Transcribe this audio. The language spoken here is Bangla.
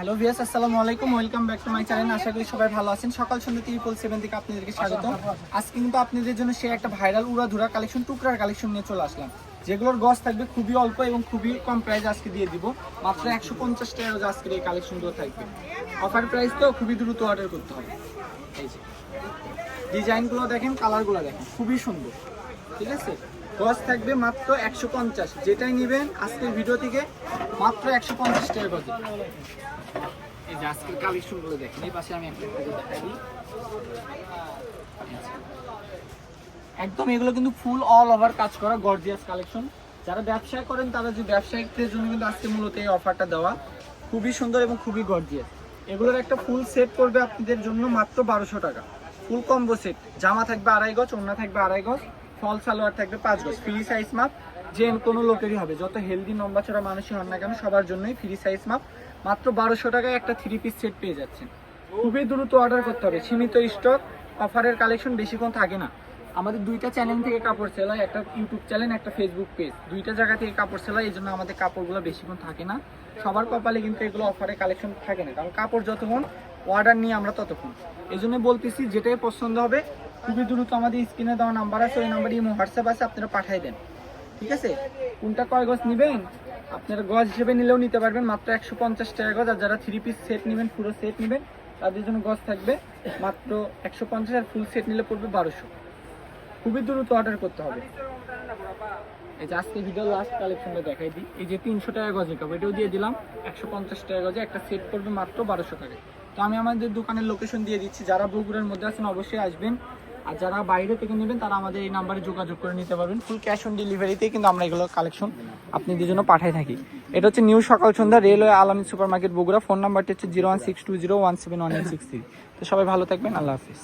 হ্যালো ভিয়াস আসসালামু আলাইকুম। Welcome back to my channel আশা করি সবাই ভালো আছেন। সকাল সন্ধ্যা ত্রিপল সেভেন থেকে আপনাদেরকে স্বাগত আজকে কিন্তু আপনাদের জন্য সে একটা ভাইরাল উড়াধুরা কালেকশন টুকরার কালেকশন নিয়ে চলে আসলাম। যেগুলোর গজ থাকবে খুবই অল্প এবং খুবই কম প্রাইস আজকে দিয়ে দিব। মাত্র একশো পঞ্চাশ টাকা আজকের এই কালেকশনগুলো থাকবে। অফার প্রাইস তো খুবই দ্রুত অর্ডার করতে হবে। এই যে। ডিজাইনগুলো দেখেন কালারগুলো দেখেন খুবই সুন্দর। ঠিক আছে? গজ থাকবে মাত্র একশো পঞ্চাশ। যেটাই নেবেন আজকের ভিডিও থেকে মাত্র একশো পঞ্চাশ টাকা যে। একদম এগুলো কিন্তু ফুল অল ওভার কাজ করা গর্জিয়াস কালেকশন যারা ব্যবসা করেন, তারা যে ব্যবসায়িকদের জন্য কিন্তু আজকে মূলত এই অফারটা দেওয়া। খুবই সুন্দর এবং খুবই গর্জিয়াস এগুলোর একটা ফুল সেট করবে আপনাদের জন্য মাত্র বারোশো টাকা। ফুল কম্বো সেট জামা থাকবে আড়াই গজ, ওড়না থাকবে আড়াই গজ। ফল, সালোয়ার থাকবে পাঁচ গজ ফ্রি সাইজ মাপ যে কোনো লোকেরই হবে। যত হেলদি লম্বা চড়া মানুষই হন না কেন, সবার জন্যই ফ্রি সাইজ মাপ মাত্র বারোশো টাকায় একটা থ্রি পিস সেট পেয়ে যাচ্ছেন। খুবই দ্রুত অর্ডার করতে হবে। সীমিত স্টক অফারের কালেকশন বেশিক্ষণ থাকে না। আমাদের দুইটা চ্যানেল থেকে কাপড় সেল হয়। একটা ইউটিউব চ্যানেল একটা ফেসবুক পেজ দুইটা জায়গা থেকে কাপড় সেল হয় এই জন্য আমাদের কাপড়গুলো বেশিক্ষণ থাকে না। সবার কপালে কিন্তু এগুলো অফারে কালেকশন থাকে না। কারণ কাপড় যতক্ষণ অর্ডার নিয়ে আমরা ততক্ষণ। এই জন্য বলতেছি যেটাই পছন্দ হবে, খুবই দ্রুত আমাদের স্ক্রিনে দেওয়া নাম্বার আছে, ওই নাম্বারে ইমো হোয়াটসঅ্যাপ আছে, আপনারা পাঠিয়ে দেন। ঠিক আছে? কোনটা কয় গজ নেবেন? আপনারা গজ হিসেবে নিলেও নিতে পারবেন, মাত্র একশো পঞ্চাশ টাকা গজ, আর যারা থ্রি পিস সেট নেবেন পুরো সেট নেবেন, তাদের জন্য গজ থাকবে মাত্র একশো পঞ্চাশ, আর ফুল সেট নিলে পড়বে বারোশো। খুবই দ্রুত অর্ডার করতে হবে। এই যে আজকে ভিডিও লাস্ট কালেকশনটা দেখাই দিই। এই যে তিনশো টাকা গজে কাপ এটাও দিয়ে দিলাম, একশো পঞ্চাশ টাকা গজে একটা সেট পড়বে মাত্র বারোশো টাকা তো আমি আমাদের দোকানের লোকেশন দিয়ে দিচ্ছি। যারা বগুড়ার মধ্যে আছেন অবশ্যই আসবেন। আর যারা বাইরে থেকে নেবেন, তারা আমাদের এই নাম্বারে যোগাযোগ করে নিতে পারবেন। ফুল ক্যাশ অন ডেলিভারিতে কিন্তু আমরা এগুলো কালেকশন আপনি জন্য পাঠাই থাকি। এটা হচ্ছে নিউ সকাল সন্ধ্যা railway Alamin super market Bogura phone নাম্বারটি হচ্ছে zero one six two zero one seven one eight six three তো সবাই ভালো থাকবেন, আল্লাহ হাফিজ।